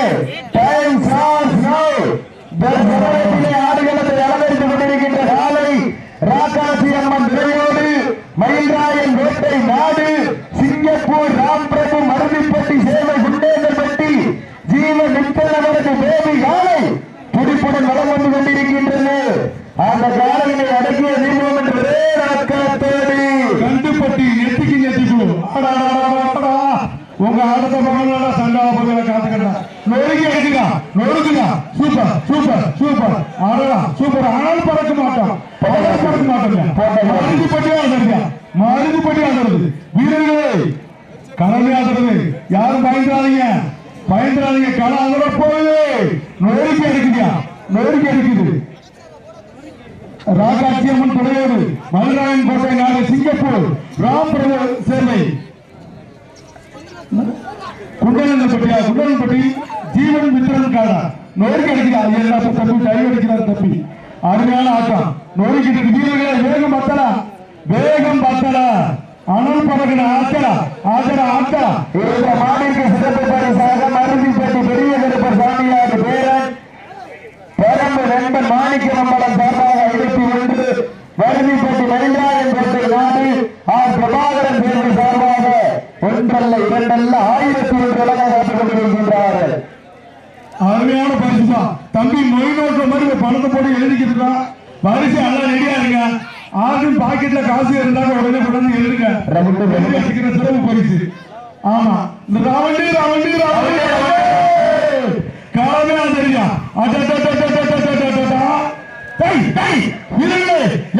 Yeah. நொறுக்கி நொறுக்குதா super super super. ஆடலாம் சூப்பர். ஆனாலும் பறக்க மாட்டோம் பறக்க பறக்க மாட்டோங்க மருந்து பட்டி ஆடுறீங்க மருந்து பட்டி ஆடுறது வீரர்களே கடமை ஆடுறது யாரும் பயந்துடாதீங்க பயந்துடாதீங்க களை அதோட போகுது நொறுக்கி அடிக்குதா நொறுக்கி அடிக்குது ராகாட்சியம்மன் துணையோடு மதுராயன் கோட்டை நாடு சிங்கப்பூர் ராம் பிரபு சேவை குண்டலன்பட்டியா குண்டலன்பட்டி ஜீவன் மித்திரன் காடா நோய்க்கு அடிக்கிறார் எல்லாத்தையும் தம்பி கை அடிக்கிறார் தம்பி அருமையான ஆட்டம். நோய்கிட்டு வீரர்களை வேகம் பத்தல. வேகம் பத்தல. அனல் பறக்கிற ஆத்தடா ஆத்தடா ஆத்தா இந்த மாநில சிறப்பு பரிசாக மருதிப்பட்டி பெரிய கருப்பர் சாமியார் பேரன் பெரம்பு நண்பன் மாணிக்க மம்பலம் சார்பாக இருபத்தி ஒன்று மருதிப்பட்டி மணிந்திராயன் கோட்டை நாடு ஆர் பிரபாகரன் தேர்வு சார்பாக ஒன்றல்ல இரண்டல்ல ஆயிரத்தி ஒன்று வழங்க காத்துக் கொண்டிருக்கின்றார்கள் அருமையான பரிசுதான் தம்பி நோட்டுற மாதிரி பணத்தை போட்டு எழுதிக்கிட்டு வரிசை எல்லாம் ரெடியா இருங்க ஆகும் பாக்கெட்ல காசு இருந்தாங்க உடனே கொண்டாந்து எழுதுங்க வச்சுக்கிற சிறப்பு பரிசு ஆமா இந்த ராவண்டி ராவண்டி ராவண்டி காலமே தெரியா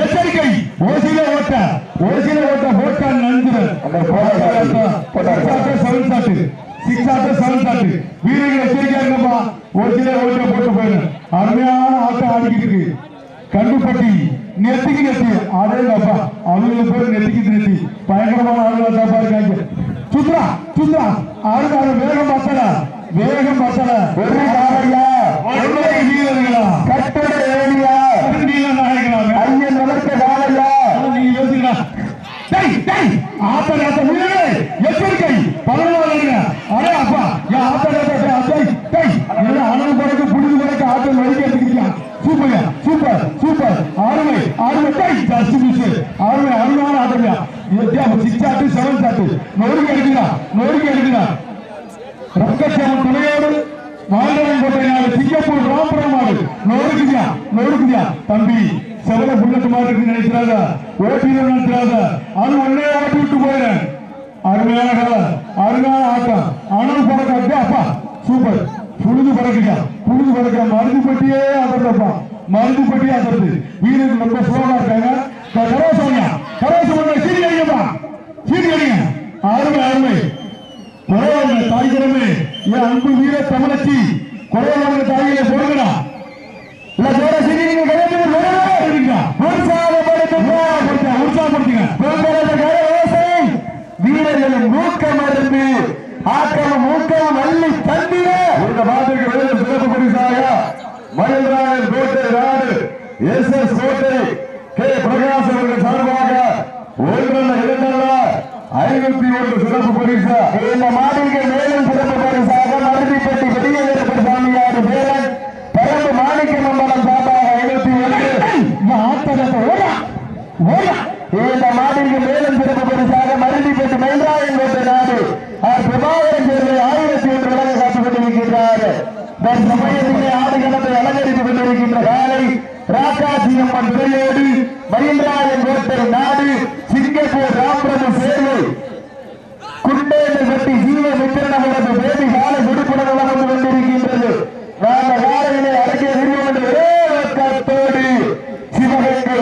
எச்சரிக்கை ஓசியில ஓட்ட ஓசியில ஓட்ட நண்பர் போட்டோ சாட்டு சிக்ஸ் ஆட்டு செவன் சாட்டு வீரர்கள் எச்சரிக்கையா இருக்கப்பா ஒரு சில ஓட்ட போட்டு போயிரு. அருமையான ஆட்டம் ஆடிக்கிட்டு இருக்கு. கண்டுபட்டி நெத்திக்கு நெத்தி. அதேங்கப்பா அவங்களுக்கு பேர் நெத்திக்கு நெத்தி. பயங்கரமான ஆளுநர் தாப்பா இருக்காங்க சுத்ரா சுத்ரா ஆளுநர் வேகம் பத்தல வேகம் பத்தல ஒரு காலையா ஒன்றை வீரர்களா? கட்டட ஏரியா நீல நாயகனாக ஐயன் வளர்த்த காலையா? நீங்க யோசிக்கிறா. டேய் டேய் ஆத்த வீரர்களே எச்சரிக்கை பரவாயில்லைங்க அடே அப்பா யா ஆத்தட ஆத்த டேய் டேய் என்ன அனல் பறக்கு புடிது பறக்கு ஆத்தல் வலிக்க எடுத்துக்கிறியா சூப்பர்யா சூப்பர் சூப்பர் ஆறுமை ஆறுமை டேய் ஜஸ்ட் மிஸ் ஆறுமை அருமையான ஆட்டம்யா எத்தியா சிக்ஸ் ஆட்டு செவன் ஆட்டு நொறுக்கி எடுக்கிறா நொறுக்கி எடுக்கிறா ரங்கச்சேவன் தலையோடு வாழ்ந்தவன் கோட்டை சிங்கப்பூர் ராம்பரம் நாடு நொறுக்குதியா நொறுக்குதியா. தம்பி செவல புல்லட் மாதிரி இருக்கு நினைக்கிறாத ஓட்டில நினைக்கிறாத அது ஒன்னே ஓட்டி விட்டு போயிடுறேன் அருமையான கதை அருமையான ஆட்டம். அனல் பறக்க அப்படியே அப்பா. சூப்பர். புழுது பறக்குங்க புழுது பறக்க மருந்து பட்டியே அதப்பா மருந்து பட்டியே அதறது வீரர்கள் ரொம்ப சுலபா இருக்காங்க. கரோசோனியா கரோசோனியா சீடி அடிங்கப்பா சீடி அடிங்க அருமை அருமை. கொலையாளங்க தாய்கிறமே என் அன்பு வீர தமிழச்சி கொலையாளங்க தாய்களை போடுங்கடா. இல்ல ஜோர சிரிங்க கலைஞர் வரவே மூக்கம் அருந்து ஆக்கம் மூக்கம் அள்ளி தந்திர இந்த மாதிரி வேறு சிறப்பு பரிசாக Mayilrayan Kottai Nadu S S Kottai K. Prakash அவர்கள் சார்பாக ஒன்றல்ல இரண்டல்ல ஐநூத்தி ஒன்று சிறப்பு பரிசு இந்த மாடிக்கு மேலும் சிறப்பு பரிசாக மருதிப்பட்டி பெரியவேற்பர் சாமியார் பேரன் பரம்பு மாணிக்க மம்பலம் சார்பாக ஐநூத்தி ஒன்று இந்த ஆட்டத்தை ஓடா ஓடா இந்த மாடிற்கு மேலும் சிறப்பு பரிசாக மருதிப்பட்டி மயிலாயன் கோட்டை நாடு ஆர் பிரபாகரன் சேர்வை ஆயிரத்தி ஒன்று வழங்க காத்துக் கொண்டிருக்கின்றார் தற்சமயத்திலே ஆடுகளத்தை அலங்கரித்துக் கொண்டிருக்கின்ற காலை ராக்காசி அம்மன் துறையோடு மயில்ராயன் கோட்டை நாடு சிங்கப்பூர் ராம்பிரபு சேர்வை குண்டேந்தப்பட்டி ஜீவ மித்திரனவரது பேபி கால விடுப்புடன் வளர்ந்து கொண்டிருக்கின்றது நாம காலையிலே அடக்கிய விரும்பம் என்று ஒரே நோக்கத்தோடு சிவகங்கை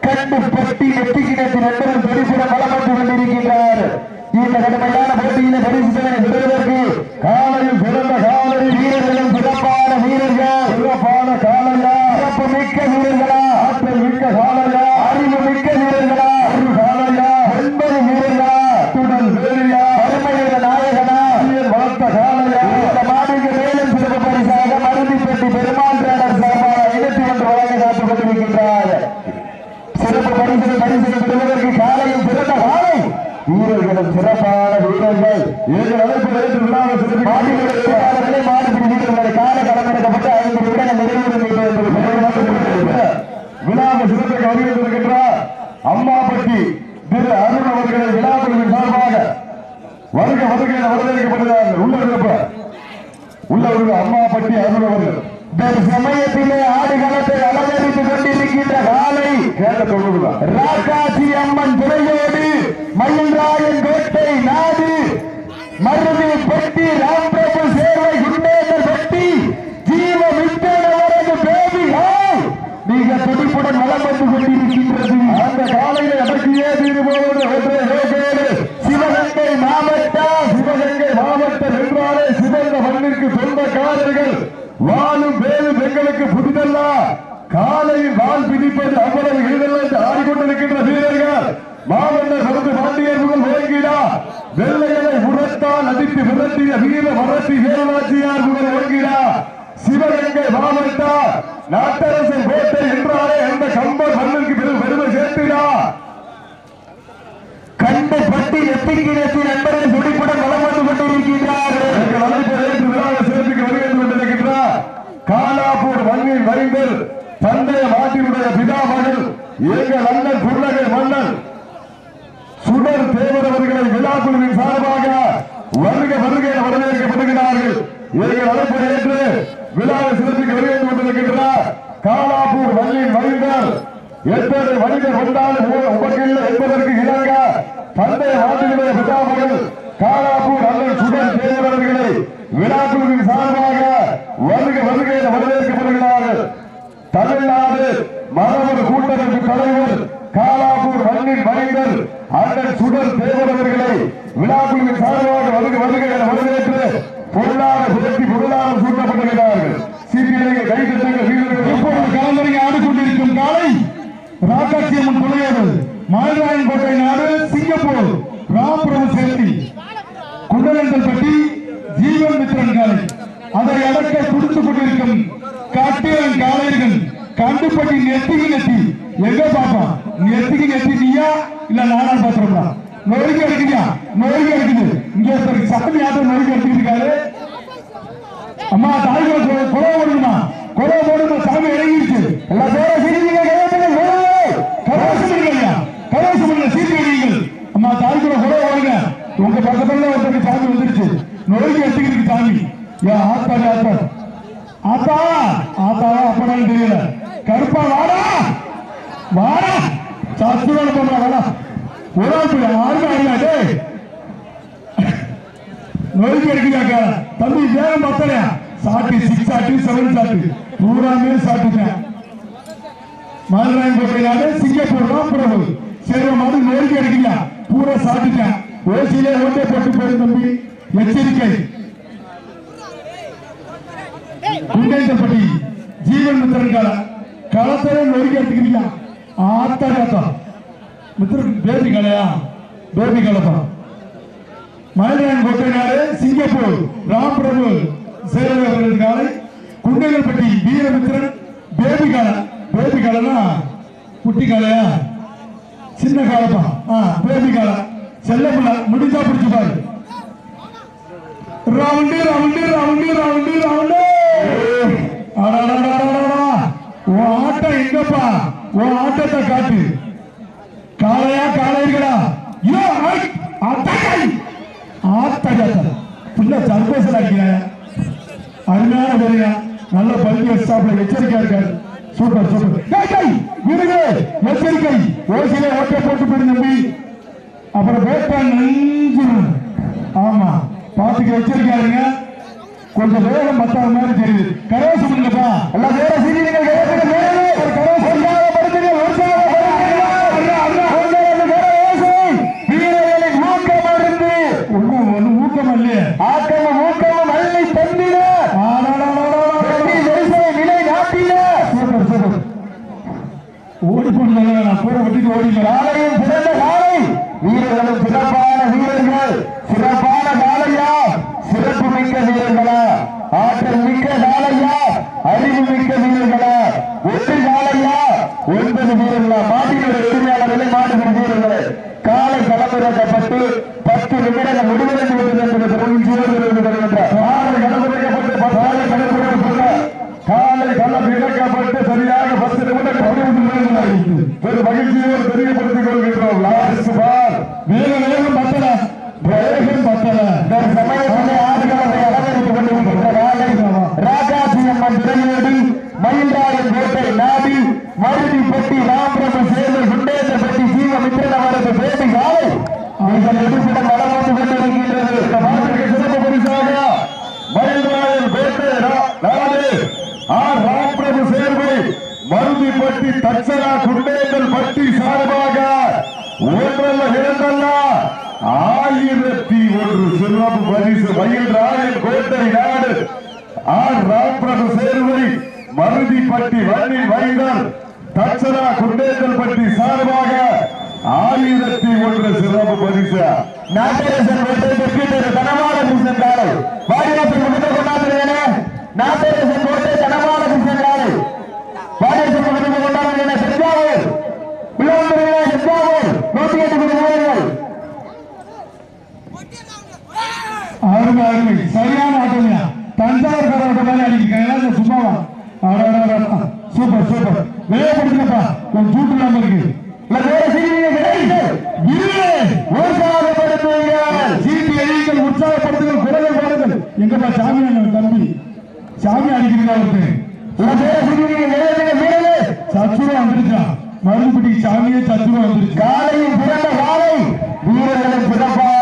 மாவட்டம் கண்டுப்பட்டி நெட்டிக்கிணத்தின் நண்பர்கள் பரிசுடன் வளம் வந்து கொண்டிருக்கின்றார். இந்த கடுமையான போட்டியில பரிசுகளை பெறுவதற்கு காலையில் சிறந்த காலை வீரர்களும் சிறப்பான வீரர்கள் சிறப்பான காலையா சிறப்பு மிக்க வீரர்களா ஆற்றல் மிக்க காலையா அறிவு மிக்க வீரர்களா அறிவு காலையா ஒன்பது வீரர்களா துடன் வேலையா அருமையுள்ள நாயகனா வீரர் வளர்த்த காலையா இந்த மாடிக்கு மேலும் சிறப்பு பரிசாக மருந்திப்பட்டி பெருமாள் தேடர் சார்பாக இருபத்தி ஒன்று வழங்க காத்துக் கொண்டிருக்கின்றார் சிறப்பு பரிசு வீரர்களும் சிறப்பான வீரர்கள். எங்கள் அழைப்பு ஏற்று விழாவை உரிமையாளர்களே மாடு பிடிக்கிறது கால களமிறக்கப்பட்டு ஐந்து நிமிடங்கள் நிறைவு என்பது விழாவை சிறப்பிக்க வருகின்றிருக்கின்றார் அம்மாப்பட்டி திரு அருண் அவர்களை விழா குழுவின் சார்பாக வருக வருக என வரவேற்கப்படுகிறார்கள். உள்ள இருப்ப. உள்ள இருக்க அம்மாப்பட்டி அருண் அவர்கள். சமயத்திலே ஆடுகளத்தை அலங்கரித்துக் கொண்டிருக்கின்ற காலை கேட்ட சொல்லுகிறார் ராக்காசி அம்மன் துறையோடு மயில்ராயன் கோட்டை நாடு. மருதி பெட்டி ராம்பிரபு சேவை குண்டேசர் பெட்டி. ஜீவ வித்தனவரது பேபி மிக துடிப்புடன் மலம் வந்து கொண்டிருக்கின்றது. அந்த காலையில் அதற்கு ஏது ஒன்றே சிவகங்கை மாவட்டம் சிவகங்கை மாவட்டம் என்றாலே சிவந்த மண்ணிற்கு சொந்தக்காரர்கள் வாழும் வேலும் எங்களுக்கு புதிதல்ல. காலையில் வால் பிடிப்பது அவ்வளவு எளிதல்ல என்று ஆடிக்கொண்டிருக்கின்ற வீரர்கள். மாமன்னர் சரத்து பாண்டியர் முதல் ஓங்கிடா வெள்ளையனை உரத்தால் அடித்து வீர வரத்தி வேலுநாச்சியார் முதல் ஓங்கிடா சிவகங்கை மாவட்டம் நாட்டரசன் கோட்டை என்றாலே அந்த கம்பர் மண்ணிற்கு பெரும் பெருமை சேர்த்தினார் கண்டு பட்டி எத்திக்கிறத்தி நண்பர்கள் துடிப்புடன் வளம் வந்து கொண்டிருக்கின்றார்கள் எங்கள் வருகிறது கொண்டிருக்கின்றார் காலாப்பூர் மண்ணின் வரிந்தல் தந்தைய மாட்டினுடைய பிதா மகள் எங்கள் அண்ணன் குருநகை மன்னன் சுடர் தேவர் அவர்களை விழா குழுவின் சார்பாக வருகையில் வரவேற்கப்படுகிறார்கள். இவர்கள் அழைப்பை ஏற்று விழாவை சிறப்பிக்க வருகை கொண்டிருக்கின்றார் காலாப்பூர் வள்ளியின் மைந்தர் எத்தனை மனிதர் கொண்டாலும் உபகில்லை என்பதற்கு இணங்க தந்தை ஆண்டினுடைய விடாமல் காலாப்பூர் அண்ணன் சுடன் தேவரவர்களை விழாக்குழுவின் சார்பாக வருகை வருகையில் வரவேற்கப்படுகிறார்கள். தமிழ்நாடு மரபர் கூட்டமைப்பு தலைவர் காலாப்பூர் மண்ணின் மனிதர் அண்ணன் சுடர் தேவரவர்களை விழாக்குழுவின் சார்பாக வருகை வருகை என வரவேற்று பொருளாதார சுழற்சி பொருளாதாரம் சூட்டப்பட்டிருக்கிறார்கள். சிபிஐ கைதட்டங்கள் வீரர்கள் இப்பொழுது கலந்தரங்கை ஆடிக்கொண்டிருக்கும் காலை ராக்காட்சியம்மன் துணையோடு மாயராயன் கோட்டை நாடு சிங்கப்பூர் ராமபுரம் சேர்த்தி. குண்டலந்தல்பட்டி ஜீவன் மித்திரன் காலை. அதை அடக்க துடித்துக் கொண்டிருக்கும் காட்டியன் காலையர்கள் கண்டுபட்டி நெத்திக்கு நெத்தி. எங்க பாப்பா? நெத்திக்கு நெத்தி நீயா? இல்ல நானா பாத்திரம்தான் நொறுக்கி அடிக்குதியா? நொறுக்கி அடிக்குது. இங்க ஒருத்தருக்கு சாமி ஆட்டம் நொறுக்கி அடிச்சுட்டு இருக்காரு அம்மா தாய்கள் கொலை ஓடுமா கொலை ஓடுமா சாமி இறங்கிடுச்சு எல்லா பேர சிரிங்க கரோசம் இல்லையா? கரோசம் இல்ல சீர்கழிகள் அம்மா தாய்க்குள்ள கொலை ஓடுங்க உங்க பக்கத்துல ஒருத்தருக்கு சாமி வந்துருச்சு. நோய்க்கு எடுத்துக்கிட்டு சாமி. ஏ ஆத்தா ஆத்தா. ஆத்தா ஆத்தாவா அப்படான்னு தெரியல. கருப்பா வாடா. வாடா. சத்துவான போடுறா வாடா. ஒரு ஆள் போய் நொறுக்கி அடிக்கிறாங்க தம்பி வேகம் பத்தலையா? சாட்டு சிக்ஸ் சாட்டு செவன் சாட்டு. பூராமே சாட்டுட்டேன் மதுராயன் கோட்டையிலான சிங்கப்பூர் தான் பிரபு. சரி மாதிரி நொறுக்கி அடிக்கல பூரா சாட்டுட்டேன் ஓசியிலே ஓட்டை போட்டு போயிரு தம்பி. எச்சரிக்கை. குண்டேந்தப்பட்டி ஜீவன் மித்திரன் கால. களத்திலே நொறுக்கி எடுத்துக்கிறீங்க ஆத்தா காத்தா மித்திரன் பேபி கலையா? பேபி கலப்பா. மயிலான் கோட்டைநாடு சிங்கப்பூர் ராம் பிரபு சேவர்கள் காலை குண்டைகள்பட்டி வீரமித்திரன் பேபி காலை பேபி காலைனா குட்டி கலையா? சின்ன காலப்பா. ஆ பேபி காலை. செல்லப்பிள்ள முடிஞ்சா பிடிச்சு பாரு. Round round round round round. அடடடடடடா. ஆட்டம் எங்கப்பா உன் ஆட்டத்தை காட்டு தலையா காளைகளா யோ ஐ அத்தகை ஆத்தகை புள்ள சர்வசல அடிக்கிறேன் அருமையான வேலையா நல்ல பள்ளி ஸ்டாப்ல எச்சரிக்கையா இருக்காரு. Super super. டேய் விருது எச்சரிக்கை. ஓசில ஓட்டை போட்டு போயிரு நம்பி அப்புறம் வேட்டா நெஞ்சிரும். ஆமா பாத்துக்க எச்சரிக்கையா இருங்க. கொஞ்சம் வேகம் பத்தாத மாதிரி தெரியுது. கரோசம் இல்லப்பா எல்லாம் வேற சிரிங்க கேட்கிற மேலே ஒரு கரோசம் உற்சாகப்படுத்துங்க உற்சாகப்படுத்துங்க வீரர்களின் ஊக்கமருந்து ஒண்ணும் ஒண்ணும் ஊக்கம் இல்லையே ஆக்கமும் ஊக்கமும் அள்ளி தந்திட வெற்றி வரிசை நிலை நாட்டில சூப்பர் சூப்பர் ஓடி போனது நான் பூரா விட்டுட்டு ஓடிக்கிறேன் காலையும் சிறந்த காலை வீரர்களும் சிறப்பான வீரர்கள் சிறப்பான காலையா சிறப்பு மிக்க வீரர்களா ஆற்றல் மிக்க காலையா அறிவு மிக்க வீரர்களா ஒன்று காலையா ஒன்பது வீரர்களா மாட்டினுடைய உரிமையாளர்களை மாட்டுகிற வீரர்கள் காலை களமிறக்கப்பட்டு பத்து நிமிடங்கள் முடிவடைந்து விட்டது என்பது மகிழ்ச்சியோடு வருகின்றார் காலை களமிறக்கப்பட்டு பத்தாலை களமிறக்கப்பட்ட காலை களம் இறக்கப்பட்டு சரியாக பத்து நிமிடம் பதிமூன்று நிமிடங்கள் ஆகிட்டு பெரும் மகிழ்ச்சியோடு தெரியப்படுத்திக் கொள்கின்றோம் லாஸ்ட் பால் வேக வேகம் பத்தல வேகம் பத்தல சமயத்திலே ஆடுகளத்தை அலங்கரித்துக் கொண்டிருக்கின்ற காலை ராஜாஜி அம்மன் திரையோடு மயில்ராயன் கோட்டை நாடி மருதிப்பட்டி ராம்பிரபு சேவை குண்டேசப்பட்டி ஜீவமித்திரன் அவரது பேட்டி காலை நீங்கள் எதிர்ப்பிடம் கொண்டிருக்கின்றது சிறப்பு பரிசாக மயில்ராயன் கோட்டை நாடு ஆர். ராம்பிரபு சேர்வை மருதிப்பட்டி தச்சரா குண்டேந்தல் பட்டி சார்பாக ஒன்றல்ல இரண்டல்ல ஆயிரத்தி ஒன்று சிறப்பு பரிசு. கோட்டை நாடு ஆர். ராம்பிரபு சேர்வை மருதிப்பட்டி வன்னி வைகர் தச்சரா குண்டேந்தல் பட்டி சார்பாக ஆயிரத்தி ஒன்று சிறப்பு பரிசு. நாட்டரசன் கோட்டை பெற்று தனமான கிருஷ்ணன் காலை வாரியாசன் முடிந்து கொண்டாடுகிறேனே நாட்டரசன் கோட்டை தனமான கிருஷ்ணன் காலை வாரியாசன் முடிந்து கொண்டாடுகிறேன் செஞ்சாவூர் உள்ளவந்திரிகளே செஞ்சாவூர் நூற்றி எட்டு விருதுகள் அருமை அருமை சரியான ஆட்டோமியா தஞ்சாவூர் கரோட்ட மாதிரி அடிக்கிறாங்க சும்மாவா அடடடடா. சூப்பர் சூப்பர் வேகப்படுத்துங்கப்பா கொஞ்சம் சூட்டு இல்லாம இருக்கு இல்ல வேற செய்திகள் கிடையாது இல்லை உற்சாகப்படுத்துங்கள் சீட்டு எழிகள் உற்சாகப்படுத்துங்கள் குரலை பாருங்கள் எங்கப்பா சாமி அண்ணன் தம்பி சாமி அடிக்கிறீங்க அவருக்கு இல்ல வேற செய்திகள் எழுதுங்க வீரர்கள் சத்துருவா வந்துருச்சான் மறுபடி சாமியே சத்துருவா வந்துருச்சு. காலையும் பிறந்த காலை வீரர்களும் சிறப்பாக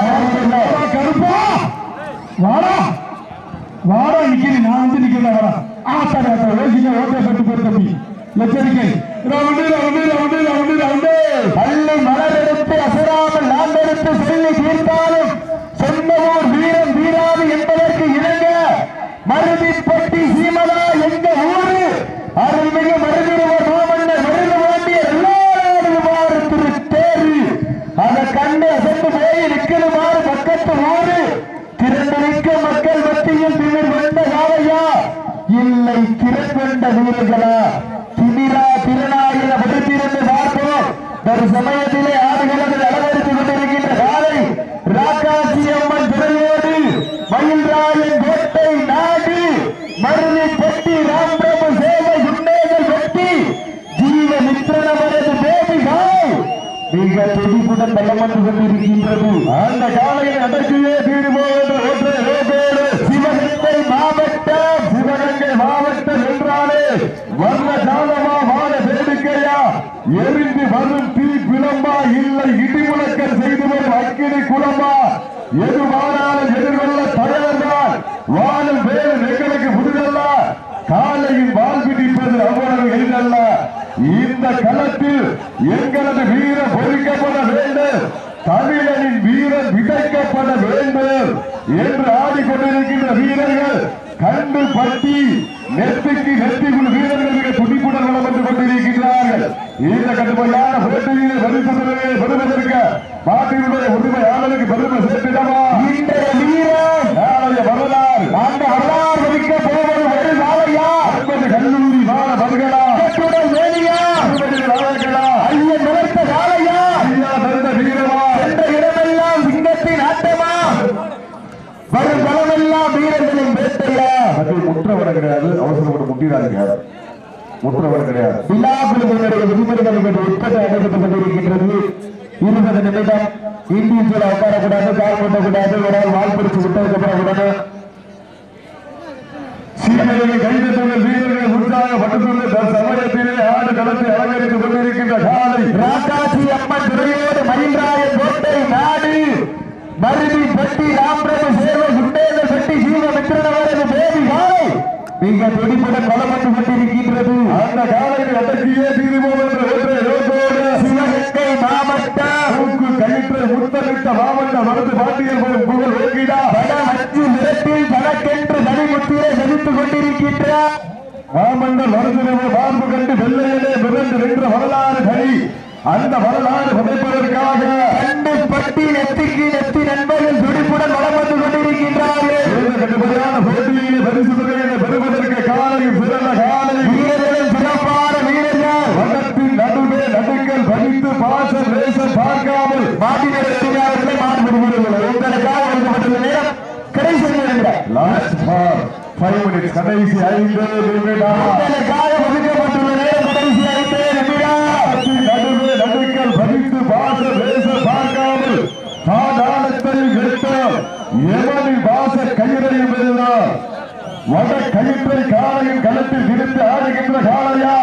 வா, கருப்பா. வாடா. வாடா நிக்கிறேன் நான் வந்து நிக்கிறேன் வாடா. ஆத்தாடி ஆத்தா ஓசிங்க ஓட்டை பட்டு போய் தம்பி. எச்சரிக்கை. Round round round round round. பள்ளி மலரெடுத்து அசராமல் நாம்பெடுத்து சொல்லி தீர்த்தாலும் சொந்த ஊர் வீரம் வீராது என்பதற்கு இணங்க மருதிப்பட்டி சீமலா எங்க ஊரு? அருள்மிகு மருதிருவ மாமன்னர் மருந்து வாண்டிய எல்லாருமாறு திரு தேரு அதை கண்டு அசந்து போய் நிற்கணுமாறு பக்கத்து ஊரு. திரண்டு மக்கள் மத்தியில் திமிர் வந்த காலையா இல்லை திறன் கொண்ட வீரர்களா திமிரா திருநாயின படுத்திருந்து பார்ப்போம் ஒரு சமயத்திலே ஆடுகளத்தில் அலங்கரித்துக் கொண்டிருக்கின்ற காலை ராக்காசி அம்மன் துறையோடு மயில்ராயன் கோட்டை நாடு மருதி பெட்டி ராம்பிரபு சேவை குண்டேகள் வெட்டி ஜீவ மித்திரனவரது பேபி காய் மிக துடிப்புடன் பலம் வந்து கொண்டிருக்கின்றது. அந்த காலையில் அடக்கியே தீருமோ என்ற ஒற்றை ரோகோடு சிவகங்கை மாவட்டம் சிவகங்கை மாவட்டம் என்றாலே வர்ண ஜாலமா வாழ வேடிக்கையா எரிந்து வரும் தீ பிளம்பா இல்லை இடி முழக்கம் செய்து வரும் அக்கினி குளமா எதுவானாலும் எதிர்கொள்ள தயார்தான் வாழும் வேறு எங்களுக்கு புதிதல்ல காலையில் வாழ் பிடிப்பது அவ்வளவு எளிதல்ல இந்த களத்தில் எங்களது வீரம் வேண்டும். தமிழனின் வீரன் விதைக்கப்பட வேண்டும் என்று ஆடிக்கொண்டிருக்கின்ற வீரர்கள் கண்டு பட்டி நெத்திக்கு நெத்திக்குள் வீரர்கள் மிக துடிப்புடன் வளம் வந்து கொண்டிருக்கிறார்கள் இந்த கடுமையான போட்டியில் பரிசுகளை பெறுவதற்கு நாட்டினுடைய உரிமையாளருக்கு பெருமை சேர்த்திடவா? இன்றைய வீர நாளைய வரலாறு அந்த வரலாறு வைக்க போவது ஒரு நாளையா ஐம்பது கல்லூரி மாணவர்களா கட்டுடல் வேலியா அறுபது அவர்களா ஐயன் நிலைத்த காலையா ஐயா தந்த வீரமா என்ற இடமெல்லாம் சிங்கத்தின் ஆட்டமா வரும் பலமெல்லாம் வீரர்களின் வேட்டையா அது முற்றவரம் கிடையாது அவசரப்பட்டு முட்டிடாதீங்க. முற்றவரம் கிடையாது. விழா குழுவினுடைய விதிமுறைகள் இன்று உட்பட்டு அடைக்கப்பட்டுக் கொண்டிருக்கின்றது இருபது நிமிடம் இண்டிவிஜுவல் உட்காரக்கூடாது கால் கூட்டக்கூடாது ஒரு ஆள் வால் பிடிச்சு விட்டதுக்கப்படக்கூடாது சீமையை கைதட்டுள்ள வீரர்கள் உற்சாகப்பட்டுள்ள சமயத்திலே ஆடு களத்தை அலங்கரித்துக் கொண்டிருக்கின்ற காலை. ராக்காசி அம்மன் துறையோடு மயில்ராயன் கோட்டை நாடு மருதி பட்டி ராம்பிரபு சேவை குண்டேத பெட்டி ஜீவமித்திரனவரது தேவி காலை மிக துடிப்புடன் வந்து கொண்டிருக்கின்றது. அந்த காலையில் அடக்கியே தீருவோம் என்ற ஒற்றை யோகோடு சிவகங்கை மாவட்டம் மூக்கு கயிற்றை முத்தமிட்ட மாவட்ட மருந்து பாட்டியல் போலும் புகழ் ஓங்கிடா. பல அஞ்சு நிறத்தில் தனக்கென்று தனிமுத்திரை செலுத்திக் கொண்டிருக்கின்ற மாமன்னர் மருந்தினமே மாண்பு கண்டு வெள்ளையிலே மிதந்து நின்ற வரலாறு கனி. அந்த வரலாறு புதைப்பதற்காக கண்டு பட்டி நெத்திக்கு நெத்தி நண்பர்கள் துடிப்புடன் வளம் வந்து கொண்டிருக்கின்றார்கள். கடுமையான போட்டியிலே பரிசு தொகையினை பெறுவதற்கு காலையும் சிறந்த காலை. வீரர்களும் சிறப்பான வீரர்கள். வண்ணத்தின் நடுவே நடுங்கள் பறித்து பாசம் வேசம் பார்க்காமல் மாட்டினர்களை மாண்பு வீரர்கள் உங்களுக்காக ஒதுக்கப்பட்டுள்ள நேரம் கடை நிமிடம் லாஸ்ட் ஃபார் ஃபைவ் மினிட்ஸ் கடைசி ஐந்து நிமிடம். களத்தில் இருந்து ஆடுகின்ற காலையா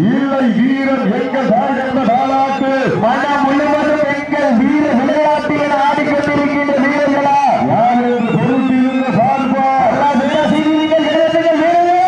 இல்லை வீரன் எங்க தாழ்ந்த நாளாட்டு மனம் முழுவதும் எங்கள் வீர விளையாட்டில் ஆடிக்கொண்டிருக்கின்ற வீரர்களா யார் என்று பொருட்டிருந்த பார்ப்பார் அல்லாஹ் செய்திகள் எழுதுங்கள் வீரர்களே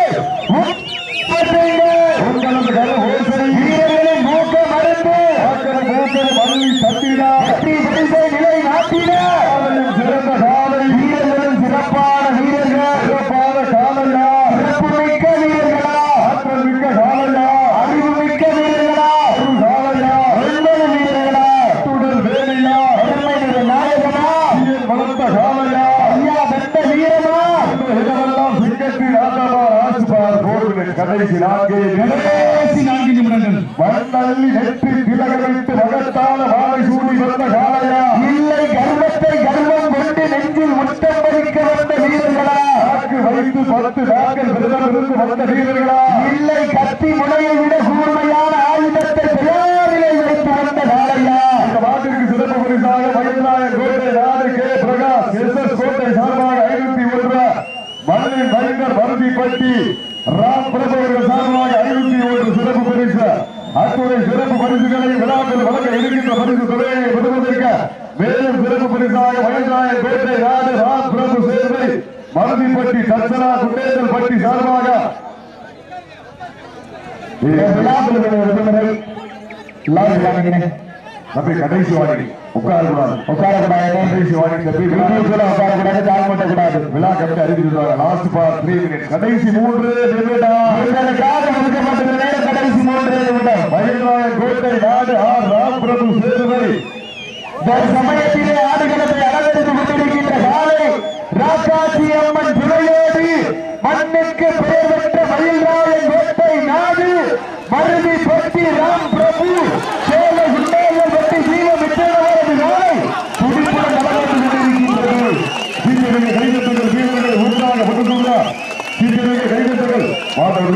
உட்பட்டுங்கள். உங்களது கர ஓசை வீரர்களின் மூக்க மருந்து ஆக்கர மூக்கர மல்லி தட்டினார் வெற்றி பரிசை நிலை நாட்டினார் காலையும் சிறந்த காலை வீரர்களும் சிறப்பான வீரர்கள் சிறப்பான காலையா சிறப்புமிக்க வீரர்களா ஆற்றல் மிக்க காலையா அறிவுமிக்க வீரர்களா ஒரு காலையா ஒன்பது வீரர்களா அத்துடன் வேலையா முதன்மை நிலை நாயகனா சீர் வளர்த்த காலையா ஐயா வெட்ட வீரமா இந்த இடமெல்லாம் சிங்கத்தில் ஆட்டமா ஆசுபார் போர்வின் கடைசி நான்கே கடைசி நான்கு நிமிடங்கள். வண்ணல்லி நெற்றி திலக வைத்து மகத்தான வாழை சூடி வந்த காலையா? இல்லை கர்வத்தை கர்வம் கொண்டு நெஞ்சில் முத்தம் பறிக்க வந்த வீரர்களா? நாக்கு வைத்து பத்து நாட்கள் விரதம் இருந்து வந்த வீரர்களா? இல்லை கத்தி முனையை விட கூர்மையான ஆயுதத்தை தயாரிலை வைத்து வந்த காலையா? இந்த மாட்டிற்கு சிறப்பு பரிசாக மகிழ்நாய கோட்டை நாடு கே. பிரகாஷ் எஸ். எஸ். கோட்டை சார்பாக ஐநூத்தி ஒன்று மண்ணின் மைந்தர் மருதிப்பட்டி ராம் பிரபு சார்பாக ஐநூத்தி ஒன்று சிறப்பு பரிசு. அத்துறை சிறப்பு பரிசுகளை விழாக்கள் வழங்க இருக்கின்ற பரிசு தொகையை பெறுவதற்கு மேலும் சிறப்பு பரிசாக மகிழ்நாய கோட்டை நாடு ராம் பிரபு சேர்வை மருதிப்பட்டி தர்சனா குண்டேந்தல் பட்டி சார்பாக. தம்பி கடைசி வாடகை உட்காரக்கூடாது உட்காரக்கூடாது விழா உட்காரக்கூடாது கால் விழா கமிட்டி லாஸ்ட் த்ரீ கடைசி மூன்று கடைசி மூன்று மயிலாய கோட்டை நாடு ஆர் ராம் பிரபு சமயத்திலே ஆடுகளத்தை அலங்கரித்துக் கொண்டிருக்கின்ற காலை ராக்காட்சி அம்மன் துணையோடு மண்ணுக்கு பெயர் பெற்ற மயில்ராயன் கோட்டை நாடு மருதி